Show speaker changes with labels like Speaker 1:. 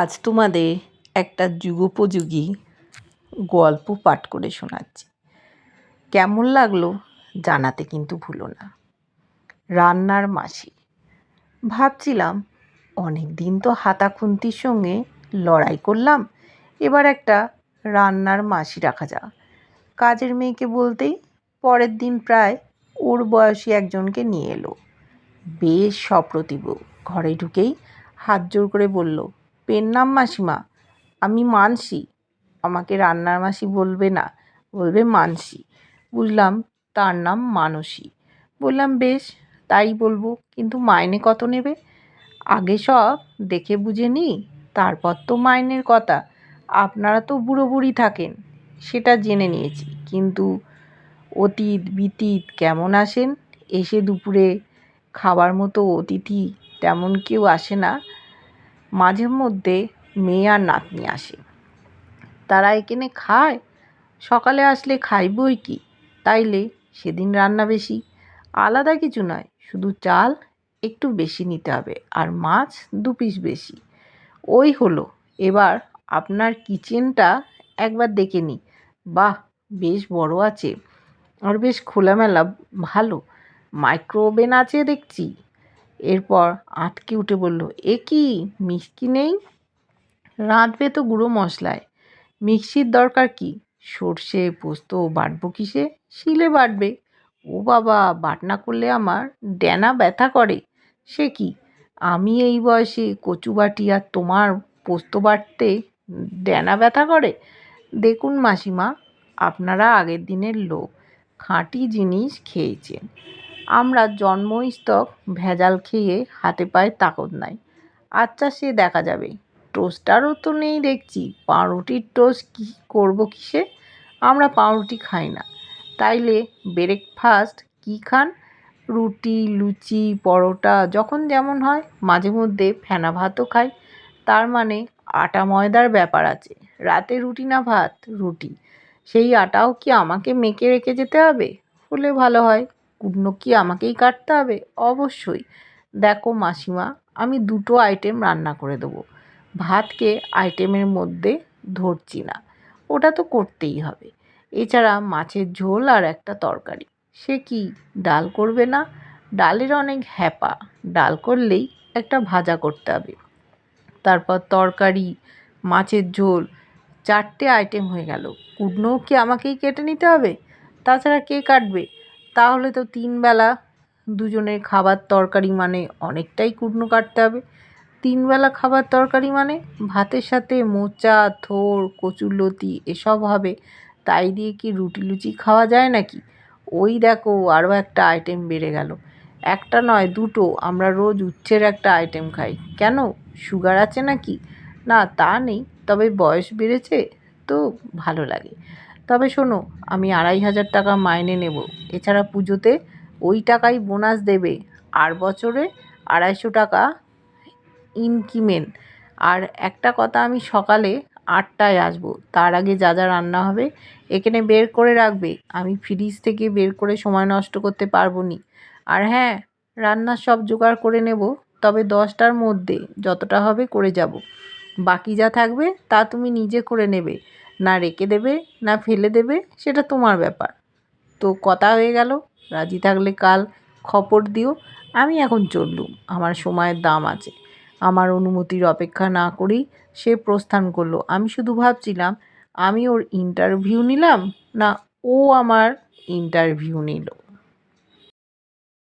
Speaker 1: আজ তোমাদের একটা যুগোপযোগী গল্প পাঠ করে শোনাচ্ছি। কেমন লাগল জানাতে কিন্তু ভুলো না। রান্নার মাসি। ভাবছিলাম অনেক দিন তো হাতা খুন্তির সঙ্গে লড়াই করলাম, এবার একটা রান্নার মাসি রাখা যাক। কাজের মেয়েকে বলতেই পরের দিন প্রায় ওর বয়সী একজনকে নিয়ে এলো। বেশ সপ্রতিভ। ঘরে ঢুকেই হাত জোর করে বলল পেন নাম মাসিমা। আমি মানসি। আমাকে রান্নার মাসি বলবে না, বলবে মানসি। বুঝলাম তার নাম মানসী। বললাম, বেশ, তাই বলব। কিন্তু মাইনে কত নেবে? আগে সব দেখে বুঝে নিই। তারপর তো মাইনের কথা। আপনারা তো বুড়ো বুড়ি থাকেন, সেটা জেনে নিয়েছি। কিন্তু অতীত বিতীত কেমন আসেন? এসে দুপুরে খাবার মতো অতিথি তেমন কেউ আসে না। মাঝে মধ্যে মেয়ে আর নাতনি আসে। তারা এখানে খায়? সকালে আসলে খাইবই কি? তাইলে সেদিন রান্না বেশি। আলাদা কিছু নয়, শুধু চাল একটু বেশি নিতে হবে আর মাছ দু পিস বেশি। ওই হলো। এবার আপনার কিচেনটা একবার দেখে নিই। বাহ, বেশ বড় আছে। আর বেশ খোলামেলা, ভালো। মাইক্রো ওভেন আছে দেখছি। এরপর আটকে উঠে বলল, এ কি, মিষ্টি নেই? রাঁধবে তো গুঁড়ো মশলায়। মিক্সির দরকার কি? সর্ষে, পোস্ত, বাটবো কিসে? শিলে বাটবে। ও বাবা বাটনা করলে আমার ড্যানা ব্যথা করে। সে কি? আমি এই বয়সে কচু বাটি আর তোমার পোস্ত বাটতে ড্যানা ব্যথা করে? দেখুন মাসিমা, আপনারা আগের দিনের লোক। খাঁটি জিনিস খেয়েছেন। আমরা জন্মস্তক ভেজাল খেয়ে হাতে পায়ে তাকত নাই। আচ্ছা সে দেখা যাবে। টোস্টারও তো নেই দেখছি। পাউরুটির টোস্ট কী করব কিসে? আমরা পাউরুটি খাই না। তাইলে ব্রেকফাস্ট কী খান? রুটি, লুচি, পরোটা, যখন যেমন হয়, মাঝে মধ্যে ফেনা ভাতও খাই। তার মানে আটা ময়দার ব্যাপার আছে। রাতে রুটি না ভাত, রুটি। সেই আটাও কি আমাকে মেখে রেখে যেতে হবে? হলে ভালো হয়। কুটনো কি আমাকেই কাটতে হবে? অবশ্যই। দেখো মাসিমা, আমি দুটো আইটেম রান্না করে দেবো। ভাতকে আইটেমের মধ্যে ধরছি না। ওটা তো করতেই হবে। এছাড়া মাছের ঝোল আর একটা তরকারি। সে কি ডাল করবে না? ডালের অনেক হ্যাপা। ডাল করলেই একটা ভাজা করতে হবে। তারপর তরকারি, মাছের ঝোল, চারটে আইটেম হয়ে গেল। কুটনোও কি আমাকেই কেটে নিতে হবে? তাছাড়া কে কাটবে? তাহলে তো তিনবেলা দুজনের খাবার তরকারি মানে অনেকটাই কুটনো কাটতে হবে। তিনবেলা খাবার তরকারি মানে ভাতের সাথে মোচা, থোর, কচুরলতি এসব হবে। তাই দিয়ে কি রুটি লুচি খাওয়া যায় নাকি? ওই দেখো আরও একটা আইটেম বেড়ে গেল। একটা নয়, দুটো। আমরা রোজ উচ্ছের একটা আইটেম খাই। কেন? সুগার আছে নাকি? না, তা নেই। তবে বয়স বেড়েছে তো ভালো লাগে। তবে শোনো, আমি আড়াই হাজার টাকা মাইনে নেব। এছাড়া পুজোতে ওই টাকাই বোনাস দেবে। আর বছরে আড়াইশো টাকা ইনক্রিমেন্ট। আর একটা কথা, আমি সকালে আটটায় আসব। তার আগে যা যা রান্না হবে এখানে বের করে রাখবে। আমি ফ্রিজ থেকে বের করে সময় নষ্ট করতে পারব নি। আর হ্যাঁ রান্নার সব জোগাড় করে নেব। তবে দশটার মধ্যে যতটা হবে করে যাব। বাকি যা থাকবে তা তুমি নিজে করে নেবে। না রেখে দেবে, না ফেলে দেবে, সেটা তোমার ব্যাপার। তো কথা হয়ে গেল, রাজি থাকলে কাল খবর দিও, আমি এখন চললুম, আমার সময়ের দাম আছে। আমার অনুমতির অপেক্ষা না করেই সে প্রস্থান করল। আমি শুধু ভাবছিলাম, আমি ওর ইন্টারভিউ নিলাম না ও আমার ইন্টারভিউ নিল।